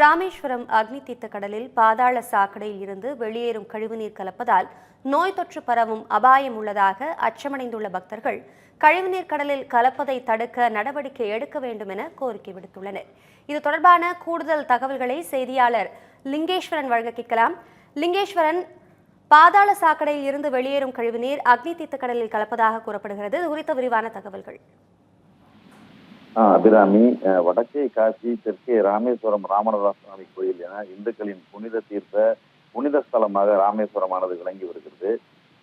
ராமேஸ்வரம் அக்னி தீர்த்த கடலில் பாதாள சாக்கடையில் இருந்து வெளியேறும் கழிவுநீர் கலப்பதால் நோய் தொற்று பரவும் அபாயம் உள்ளதாக அச்சமடைந்துள்ள பக்தர்கள் கழிவுநீர் கடலில் கலப்பதை தடுக்க நடவடிக்கை எடுக்க வேண்டும் என கோரிக்கை விடுத்துள்ளனர். இது தொடர்பான கூடுதல் தகவல்களை செய்தியாளர் லிங்கேஸ்வரன் வழங்க கேட்கலாம். லிங்கேஸ்வரன் பாதாள சாக்கடையில் இருந்து வெளியேறும் கழிவுநீர் அக்னி தீர்த்த கடலில் கலப்பதாக கூறப்படுகிறது. இது குறித்த விரிவான தகவல்கள். அபிராமி வடக்கே காசி தெற்கே ராமேஸ்வரம் ராமநாத சுவாமி கோயில் என இந்துக்களின் புனித தீர்த்த புனித ஸ்தலமாக ராமேஸ்வரமானது விளங்கி வருகிறது.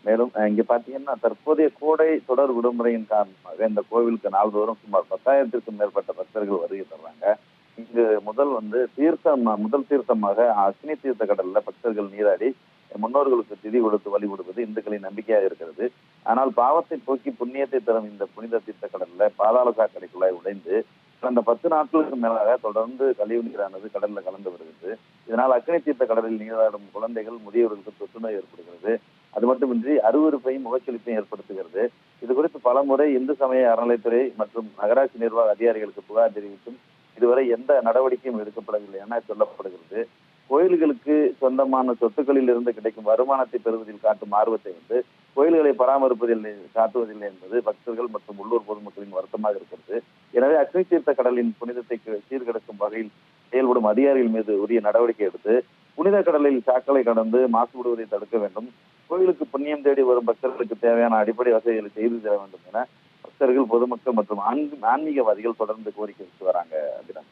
மேலும் இங்க பாத்தீங்கன்னா தற்போதைய கோடை தொடர் விடுமுறையின் காரணமாக இந்த கோவிலுக்கு நாள்தோறும் சுமார் பத்தாயிரத்திற்கும் மேற்பட்ட பக்தர்கள் வருகை தர்றாங்க. இங்கு முதல் வந்து தீர்த்தம் முதல் தீர்த்தமாக அக்னி தீர்த்த கடல்ல பக்தர்கள் நீராடி முன்னோர்களுக்கு திதி கொடுத்து வழிபடுவது இந்துக்களின் நம்பிக்கையாக இருக்கிறது. ஆனால் பாவத்தை போக்கி புண்ணியத்தை தரும் இந்த புனித தீர்த்த கடல்ல பாதாள சாக்கடைக்குள்ளாய் உடைந்து கடந்த பத்து நாட்களுக்கு மேலாக தொடர்ந்து கழிவு நீரானது கடல்ல கலந்து வருகிறது. இதனால் அக்னி தீர்த்த கடலில் நீராடும் குழந்தைகள் முதியவர்களுக்கு தொற்றுநோய் ஏற்படுகிறது. அது மட்டுமின்றி அருவறுப்பையும் முகச்சொலிப்பையும் ஏற்படுத்துகிறது. இது குறித்து பலமுறை இந்து சமய அறநிலைத்துறை மற்றும் நகராட்சி நிர்வாக அதிகாரிகளுக்கு புகார் தெரிவித்தும் இதுவரை எந்த நடவடிக்கையும் எடுக்கப்படவில்லை என சொல்லப்படுகிறது. கோயில்களுக்கு சொந்தமான சொத்துக்களில் இருந்து கிடைக்கும் வருமானத்தை பெறுவதில் காட்டும் ஆர்வத்தை வந்து கோயில்களை பராமரிப்பதில் காட்டுவதில்லை என்பது பக்தர்கள் மற்றும் உள்ளூர் பொதுமக்களின் வருத்தமாக இருக்கிறது. எனவே அக்னி தீர்த்த கடலின் புனிதத்தை சீர்கெடுக்கும் வகையில் செயல்படும் அதிகாரிகள் மீது உரிய நடவடிக்கை எடுத்து புனித கடலில் சாக்களை கடந்து மாசுபடுவதை தடுக்க வேண்டும். கோயிலுக்கு புண்ணியம் தேடி வரும் பக்தர்களுக்கு தேவையான அடிப்படை வசதிகளை செய்து தர வேண்டும் என பக்தர்கள் பொதுமக்கள் மற்றும் ஆன்மீகவாதிகள் தொடர்ந்து கோரிக்கை வச்சு வராங்க அபிராமி.